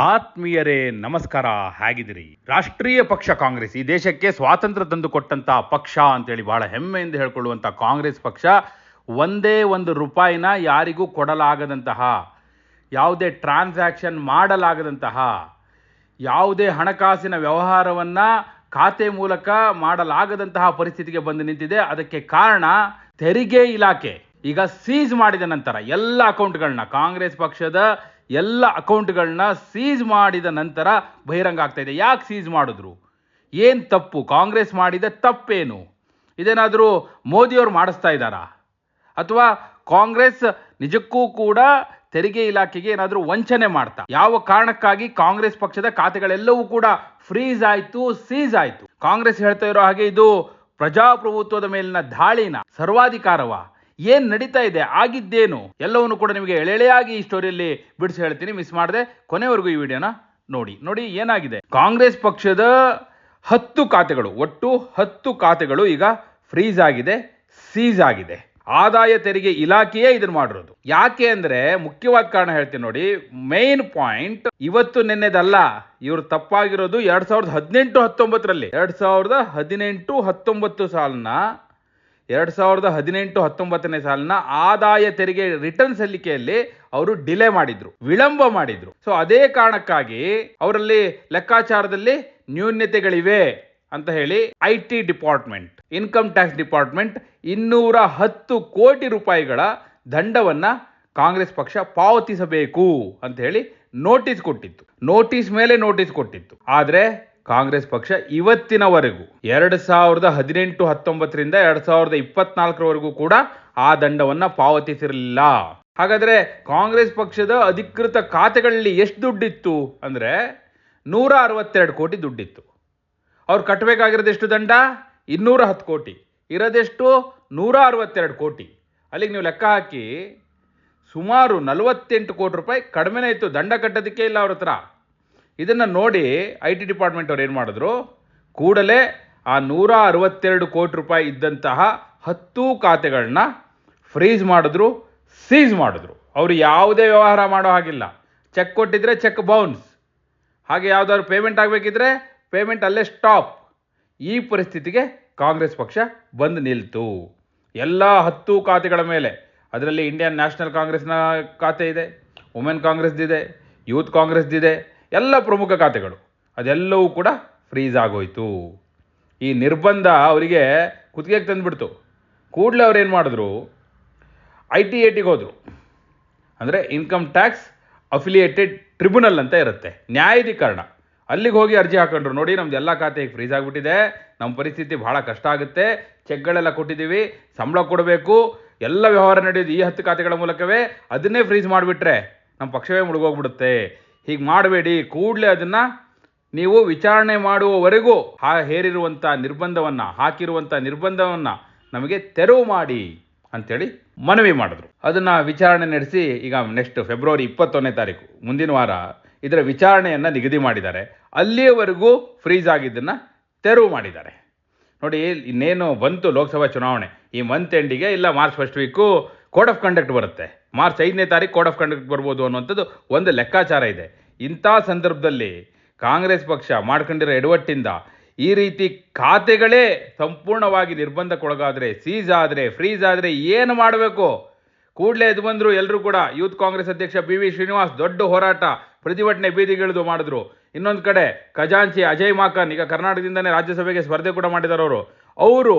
ಆತ್ಮೀಯರೇ, ನಮಸ್ಕಾರ. ಹೇಗಿದ್ದೀರಿ? ರಾಷ್ಟ್ರೀಯ ಪಕ್ಷ ಕಾಂಗ್ರೆಸ್. ಈ ದೇಶಕ್ಕೆ ಸ್ವಾತಂತ್ರ್ಯ ತಂದು ಕೊಟ್ಟಂತ ಪಕ್ಷ ಅಂತೇಳಿ ಬಹಳ ಹೆಮ್ಮೆಯಿಂದ ಹೇಳ್ಕೊಳ್ಳುವಂತ ಕಾಂಗ್ರೆಸ್ ಪಕ್ಷ ಒಂದೇ ಒಂದು ರೂಪಾಯಿನ ಯಾರಿಗೂ ಕೊಡಲಾಗದಂತಹ, ಯಾವುದೇ ಟ್ರಾನ್ಸಾಕ್ಷನ್ ಮಾಡಲಾಗದಂತಹ, ಯಾವುದೇ ಹಣಕಾಸಿನ ವ್ಯವಹಾರವನ್ನ ಖಾತೆ ಮೂಲಕ ಮಾಡಲಾಗದಂತಹ ಪರಿಸ್ಥಿತಿಗೆ ಬಂದು ನಿಂತಿದೆ. ಅದಕ್ಕೆ ಕಾರಣ ತೆರಿಗೆ ಇಲಾಖೆ. ಈಗ ಸೀಜ್ ಮಾಡಿದ ನಂತರ ಎಲ್ಲ ಅಕೌಂಟ್ಗಳನ್ನ ಕಾಂಗ್ರೆಸ್ ಪಕ್ಷದ ಎಲ್ಲ ಅಕೌಂಟ್ಗಳನ್ನ ಸೀಜ್ ಮಾಡಿದ ನಂತರ ಬಹಿರಂಗ ಆಗ್ತಾ ಇದೆ. ಯಾಕೆ ಸೀಜ್ ಮಾಡಿದ್ರು? ಏನು ತಪ್ಪು? ಕಾಂಗ್ರೆಸ್ ಮಾಡಿದ ತಪ್ಪೇನು? ಇದೇನಾದರೂ ಮೋದಿಯವರು ಮಾಡಿಸ್ತಾ ಇದ್ದಾರಾ? ಅಥವಾ ಕಾಂಗ್ರೆಸ್ ನಿಜಕ್ಕೂ ಕೂಡ ತೆರಿಗೆ ಇಲಾಖೆಗೆ ಏನಾದರೂ ವಂಚನೆ ಮಾಡ್ತಾ? ಯಾವ ಕಾರಣಕ್ಕಾಗಿ ಕಾಂಗ್ರೆಸ್ ಪಕ್ಷದ ಖಾತೆಗಳೆಲ್ಲವೂ ಕೂಡ ಫ್ರೀಸ್ ಆಯಿತು ಸೀಸ್ ಆಯಿತು? ಕಾಂಗ್ರೆಸ್ ಹೇಳ್ತಾ ಇರೋ ಹಾಗೆ ಇದು ಪ್ರಜಾಪ್ರಭುತ್ವದ ಮೇಲಿನ ದಾಳಿನ ಸರ್ವಾಧಿಕಾರವ? ಏನ್ ನಡೀತಾ ಇದೆ? ಆಗಿದ್ದೇನು? ಎಲ್ಲವನ್ನು ಕೂಡ ನಿಮಗೆ ಎಳೆಳೆಯಾಗಿ ಈ ಸ್ಟೋರಿಯಲ್ಲಿ ಬಿಡಿಸಿ ಹೇಳ್ತೀನಿ. ಮಿಸ್ ಮಾಡದೆ, ಕೊನೆವರೆಗೂ ಈ ವಿಡಿಯೋನ ನೋಡಿ. ನೋಡಿ ಏನಾಗಿದೆ? ಕಾಂಗ್ರೆಸ್ ಪಕ್ಷದ ಹತ್ತು ಖಾತೆಗಳು, ಒಟ್ಟು ಹತ್ತು ಖಾತೆಗಳು ಈಗ ಫ್ರೀಸ್ ಆಗಿದೆ ಸೀಸ್ ಆಗಿದೆ. ಆದಾಯ ತೆರಿಗೆ ಇಲಾಖೆಯೇ ಇದನ್ನ ಮಾಡಿರೋದು. ಯಾಕೆ ಅಂದ್ರೆ, ಮುಖ್ಯವಾದ ಕಾರಣ ಹೇಳ್ತೀನಿ ನೋಡಿ. ಮೇನ್ ಪಾಯಿಂಟ್ ಇವತ್ತು ನಿನ್ನೆದಲ್ಲ, ಇವರು ತಪ್ಪಾಗಿರೋದು ಎರಡ್ ಸಾವಿರದ ಹದಿನೆಂಟು ಹತ್ತೊಂಬತ್ತರಲ್ಲಿ. ಎರಡ್ ಸಾವಿರದ ಹದಿನೆಂಟು ಹತ್ತೊಂಬತ್ತು ಸಾಲಿನ ಎರಡ್ ಸಾವಿರದ ಹದಿನೆಂಟು ಹತ್ತೊಂಬತ್ತನೇ ಸಾಲಿನ ಆದಾಯ ತೆರಿಗೆ ರಿಟರ್ನ್ ಸಲ್ಲಿಕೆಯಲ್ಲಿ ಅವರು ಡಿಲೇ ಮಾಡಿದ್ರು, ವಿಳಂಬ ಮಾಡಿದ್ರು. ಸೊ ಅದೇ ಕಾರಣಕ್ಕಾಗಿ ಅವರಲ್ಲಿ ಲೆಕ್ಕಾಚಾರದಲ್ಲಿ ನ್ಯೂನ್ಯತೆಗಳಿವೆ ಅಂತ ಹೇಳಿ I department income tax department ಇನ್ನೂರ ಹತ್ತು ಕೋಟಿ ರೂಪಾಯಿಗಳ ದಂಡವನ್ನ ಕಾಂಗ್ರೆಸ್ ಪಕ್ಷ ಪಾವತಿಸಬೇಕು ಅಂತ ಹೇಳಿ ನೋಟಿಸ್ ಕೊಟ್ಟಿತ್ತು. ನೋಟಿಸ್ ಮೇಲೆ ನೋಟಿಸ್ ಕೊಟ್ಟಿತ್ತು. ಆದ್ರೆ ಕಾಂಗ್ರೆಸ್ ಪಕ್ಷ ಇವತ್ತಿನವರೆಗೂ ಎರಡು ಸಾವಿರದ ಹದಿನೆಂಟು ಹತ್ತೊಂಬತ್ತರಿಂದ ಎರಡು ಸಾವಿರದ ಇಪ್ಪತ್ನಾಲ್ಕರವರೆಗೂ ಕೂಡ ಆ ದಂಡವನ್ನ ಪಾವತಿಸಿರಲಿಲ್ಲ. ಹಾಗಾದ್ರೆ ಕಾಂಗ್ರೆಸ್ ಪಕ್ಷದ ಅಧಿಕೃತ ಖಾತೆಗಳಲ್ಲಿ ಎಷ್ಟು ದುಡ್ಡಿತ್ತು ಅಂದ್ರೆ ನೂರ ಅರವತ್ತೆರಡು ಕೋಟಿ ದುಡ್ಡಿತ್ತು. ಅವ್ರು ಕಟ್ಟಬೇಕಾಗಿರೋದೆಷ್ಟು ದಂಡ? ಇನ್ನೂರ ಹತ್ತು ಕೋಟಿ. ಇರೋದೆಷ್ಟು? ನೂರ ಅರವತ್ತೆರಡು ಕೋಟಿ. ಅಲ್ಲಿಗೆ ನೀವು ಲೆಕ್ಕ ಹಾಕಿ ಸುಮಾರು ನಲವತ್ತೆಂಟು ಕೋಟಿ ರೂಪಾಯಿ ಕಡಿಮೆನೇ ಇತ್ತು. ದಂಡ ಕಟ್ಟೋದಕ್ಕೆ ಇಲ್ಲ ಅವ್ರ ಹತ್ರ. ಇದನ್ನು ನೋಡಿ ಐ ಟಿ ಡಿಪಾರ್ಟ್ಮೆಂಟ್ ಅವ್ರು ಏನು ಮಾಡಿದ್ರು? ಕೂಡಲೇ ಆ ನೂರ ಅರವತ್ತೆರಡು ಕೋಟಿ ರೂಪಾಯಿ ಇದ್ದಂತಹ ಹತ್ತು ಖಾತೆಗಳನ್ನ ಫ್ರೀಜ್ ಮಾಡಿದ್ರು ಸೀಸ್ ಮಾಡಿದ್ರು. ಅವರು ಯಾವುದೇ ವ್ಯವಹಾರ ಮಾಡೋ ಹಾಗಿಲ್ಲ. ಚೆಕ್ ಕೊಟ್ಟಿದ್ರೆ ಚೆಕ್ ಬೌನ್ಸ್ ಹಾಗೆ ಯಾವುದಾದ್ರು ಪೇಮೆಂಟ್ ಆಗಬೇಕಿದ್ರೆ ಪೇಮೆಂಟ್ ಅಲ್ಲೇ ಸ್ಟಾಪ್ ಈ ಪರಿಸ್ಥಿತಿಗೆ ಕಾಂಗ್ರೆಸ್ ಪಕ್ಷ ಬಂದು ನಿಲ್ತು. ಎಲ್ಲ ಹತ್ತು ಖಾತೆಗಳ ಮೇಲೆ. ಅದರಲ್ಲಿ ಇಂಡಿಯನ್ ನ್ಯಾಷನಲ್ ಕಾಂಗ್ರೆಸ್ನ ಖಾತೆ ಇದೆ ವುಮೆನ್ ಕಾಂಗ್ರೆಸ್ದಿದೆ ಯೂತ್ ಕಾಂಗ್ರೆಸ್ದಿದೆ ಎಲ್ಲ ಪ್ರಮುಖ ಖಾತೆಗಳು. ಅದೆಲ್ಲವೂ ಕೂಡ ಫ್ರೀಸ್ ಆಗೋಯ್ತು. ಈ ನಿರ್ಬಂಧ ಅವರಿಗೆ ಕುತ್ತಿಗೆಗೆ ತಂದುಬಿಡ್ತು. ಕೂಡಲೇ ಅವ್ರೇನು ಮಾಡಿದ್ರು? ಐ ಟಿ ಎ ಟಿಗೆ ಹೋದರು. ಅಂದರೆ ಇನ್ಕಮ್ ಟ್ಯಾಕ್ಸ್ ಅಫಿಲಿಯೇಟೆಡ್ ಟ್ರಿಬ್ಯುನಲ್ ಅಂತ ಇರುತ್ತೆ. ನ್ಯಾಯಾಧಿಕರಣ. ಅಲ್ಲಿಗೆ ಹೋಗಿ ಅರ್ಜಿ ಹಾಕೊಂಡ್ರು. ನೋಡಿ, ನಮ್ದು ಎಲ್ಲ ಖಾತೆ ಫ್ರೀಸ್ ಆಗಿಬಿಟ್ಟಿದೆ. ನಮ್ಮ ಪರಿಸ್ಥಿತಿ ಭಾಳ ಕಷ್ಟ ಆಗುತ್ತೆ. ಚೆಕ್ಗಳೆಲ್ಲ ಕೊಟ್ಟಿದ್ದೀವಿ. ಸಂಬಳ ಕೊಡಬೇಕು. ಎಲ್ಲ ವ್ಯವಹಾರ ನಡೆಯೋದು ಈ ಹತ್ತು ಖಾತೆಗಳ ಮೂಲಕವೇ. ಅದನ್ನೇ ಫ್ರೀಸ್ ಮಾಡಿಬಿಟ್ರೆ ನಮ್ಮ ಪಕ್ಷವೇ ಮುಳುಗೋಗ್ಬಿಡುತ್ತೆ. ಹೀಗೆ ಮಾಡಬೇಡಿ. ಕೂಡಲೇ ಅದನ್ನು ನೀವು ವಿಚಾರಣೆ ಮಾಡುವವರೆಗೂ ಹಾ ಹೇರಿರುವಂಥ ನಿರ್ಬಂಧವನ್ನು ಹಾಕಿರುವಂಥ ನಿರ್ಬಂಧವನ್ನು ನಮಗೆ ತೆರವು ಮಾಡಿ ಅಂಥೇಳಿ ಮನವಿ ಮಾಡಿದ್ರು. ಅದನ್ನು ವಿಚಾರಣೆ ನಡೆಸಿ ಈಗ ನೆಕ್ಸ್ಟ್ ಫೆಬ್ರವರಿ ಇಪ್ಪತ್ತೊಂದನೇ ತಾರೀಕು, ಮುಂದಿನ ವಾರ ಇದರ ವಿಚಾರಣೆಯನ್ನು ನಿಗದಿ ಮಾಡಿದ್ದಾರೆ. ಅಲ್ಲಿಯವರೆಗೂ ಫ್ರೀಜ್ ಆಗಿದ್ದನ್ನು ತೆರವು ಮಾಡಿದ್ದಾರೆ. ನೋಡಿ, ಇನ್ನೇನು ಬಂತು ಲೋಕಸಭಾ ಚುನಾವಣೆ? ಈ ಮಂತ್ ಎಂಡಿಗೆ ಇಲ್ಲ March first week code of conduct ಬರುತ್ತೆ. ಮಾರ್ಚ್ ಐದನೇ ತಾರೀಕು ಕೋಡ್ ಆಫ್ ಕಂಡಕ್ಟ್ ಬರ್ಬೋದು ಅನ್ನುವಂಥದ್ದು ಒಂದು ಲೆಕ್ಕಾಚಾರ ಇದೆ. ಇಂಥ ಸಂದರ್ಭದಲ್ಲಿ ಕಾಂಗ್ರೆಸ್ ಪಕ್ಷ ಮಾಡ್ಕೊಂಡಿರೋ ಎಡವಟ್ಟಿಂದ ಈ ರೀತಿ ಖಾತೆಗಳೇ ಸಂಪೂರ್ಣವಾಗಿ ನಿರ್ಬಂಧಕ್ಕೊಳಗಾದರೆ ಸೀಸ್ ಆದರೆ ಫ್ರೀಸ್ ಆದರೆ ಏನು ಮಾಡಬೇಕು? ಕೂಡಲೇ ಇದು ಬಂದರು ಎಲ್ಲರೂ ಕೂಡ, ಯೂತ್ ಕಾಂಗ್ರೆಸ್ ಅಧ್ಯಕ್ಷ ಬಿ ವಿ ಶ್ರೀನಿವಾಸ್ ದೊಡ್ಡ ಹೋರಾಟ, ಪ್ರತಿಭಟನೆ ಬೀದಿಗಿಳಿದು ಮಾಡಿದ್ರು. ಇನ್ನೊಂದು ಕಡೆ ಖಜಾಂಚಿ ಅಜಯ್ ಮಾಕನ್, ಈಗ ಕರ್ನಾಟಕದಿಂದನೇ ರಾಜ್ಯಸಭೆಗೆ ಸ್ಪರ್ಧೆ ಕೂಡ ಮಾಡಿದ್ದಾರೆ ಅವರು ಅವರು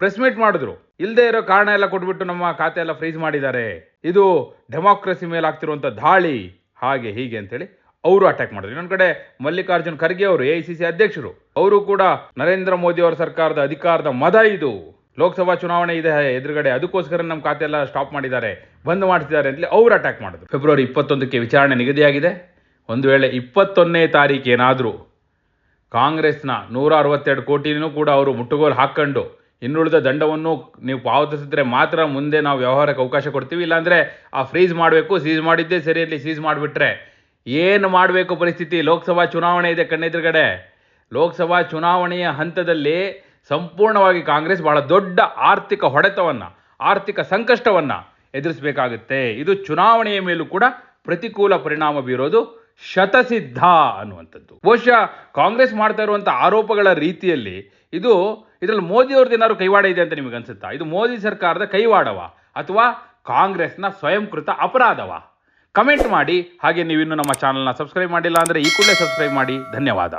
ಪ್ರೆಸ್ ಮೀಟ್ ಮಾಡಿದ್ರು. ಇಲ್ಲದೆ ಇರೋ ಕಾರಣ ಎಲ್ಲ ಕೊಟ್ಬಿಟ್ಟು ನಮ್ಮ ಖಾತೆ ಎಲ್ಲ ಫ್ರೀಸ್ ಮಾಡಿದ್ದಾರೆ. ಇದು ಡೆಮಾಕ್ರಸಿ ಮೇಲೆ ಆಗ್ತಿರುವಂಥ ದಾಳಿ. ಹಾಗೆ ಹೀಗೆ ಅಂತೇಳಿ ಅವರು ಅಟ್ಯಾಕ್ ಮಾಡಿದ್ರು. ಇನ್ನೊಂದು ಕಡೆ ಮಲ್ಲಿಕಾರ್ಜುನ್ ಖರ್ಗೆ ಅವರು ಎ ಸಿ ಸಿ ಅಧ್ಯಕ್ಷರು. ಅವರು ಕೂಡ ನರೇಂದ್ರ ಮೋದಿ ಅವರ ಸರ್ಕಾರದ ಅಧಿಕಾರದ ಮದ ಇದು. ಲೋಕಸಭಾ ಚುನಾವಣೆ ಇದೆ ಎದುರುಗಡೆ, ಅದಕ್ಕೋಸ್ಕರ ನಮ್ಮ ಖಾತೆ ಎಲ್ಲ ಸ್ಟಾಪ್ ಮಾಡಿದ್ದಾರೆ, ಬಂದ್ ಮಾಡ್ತಿದ್ದಾರೆ ಅಂತಲೇ ಅವರು ಅಟ್ಯಾಕ್ ಮಾಡಿದ್ರು. ಫೆಬ್ರವರಿ ಇಪ್ಪತ್ತೊಂದಕ್ಕೆ ವಿಚಾರಣೆ ನಿಗದಿಯಾಗಿದೆ. ಒಂದು ವೇಳೆ ಇಪ್ಪತ್ತೊಂದನೇ ತಾರೀಕು ಏನಾದರೂ, ಕಾಂಗ್ರೆಸ್ನ ನೂರ ಅರವತ್ತೆರಡು ಕೋಟಿನೂ ಕೂಡ ಅವರು ಮುಟ್ಟುಗೋಲು ಹಾಕ್ಕೊಂಡು ಇನ್ನುಳಿದ ದಂಡವನ್ನು ನೀವು ಪಾವತಿಸಿದ್ರೆ ಮಾತ್ರ ಮುಂದೆ ನಾವು ವ್ಯವಹಾರಕ್ಕೆ ಅವಕಾಶ ಕೊಡ್ತೀವಿ. ಇಲ್ಲಾಂದರೆ ಆ ಫ್ರೀಸ್ ಮಾಡಬೇಕು ಸೀಸ್ ಮಾಡಿದ್ದೇ ಸರಿಯಲ್ಲಿ ಸೀಸ್ ಮಾಡಿಬಿಟ್ರೆ. ಏನು ಮಾಡಬೇಕು ಪರಿಸ್ಥಿತಿ? ಲೋಕಸಭಾ ಚುನಾವಣೆ ಇದೆ ಕಣ್ಣೆದುರುಗಡೆ ಲೋಕಸಭಾ ಚುನಾವಣೆಯ ಹಂತದಲ್ಲಿ ಸಂಪೂರ್ಣವಾಗಿ ಕಾಂಗ್ರೆಸ್ ಬಹಳ ದೊಡ್ಡ ಆರ್ಥಿಕ ಹೊಡೆತವನ್ನು, ಆರ್ಥಿಕ ಸಂಕಷ್ಟವನ್ನು ಎದುರಿಸಬೇಕಾಗುತ್ತೆ. ಇದು ಚುನಾವಣೆಯ ಮೇಲೂ ಕೂಡ ಪ್ರತಿಕೂಲ ಪರಿಣಾಮ ಬೀರೋದು ಶತಸಿದ್ಧ ಅನ್ನುವಂಥದ್ದು. ಬಹುಶಃ ಕಾಂಗ್ರೆಸ್ ಮಾಡ್ತಾ ಇರುವಂಥ ಆರೋಪಗಳ ರೀತಿಯಲ್ಲಿ ಇದು ಇದರಲ್ಲಿ ಮೋದಿಯವ್ರದ್ದು ಏನಾದ್ರು ಕೈವಾಡ ಇದೆ ಅಂತ ನಿಮಗೆ ಅನ್ಸುತ್ತಾ? ಇದು ಮೋದಿ ಸರ್ಕಾರದ ಕೈವಾಡವ ಅಥವಾ ಕಾಂಗ್ರೆಸ್ನ ಸ್ವಯಂಕೃತ ಅಪರಾಧವ? ಕಮೆಂಟ್ ಮಾಡಿ, ಹಾಗೆ ನೀವಿನ್ನು ನಮ್ಮ ಚಾನಲ್ನ ಸಬ್ಸ್ಕ್ರೈಬ್ ಮಾಡಿಲ್ಲ ಅಂದರೆ ಈ ಕೂಡಲೇ ಸಬ್ಸ್ಕ್ರೈಬ್ ಮಾಡಿ. ಧನ್ಯವಾದ.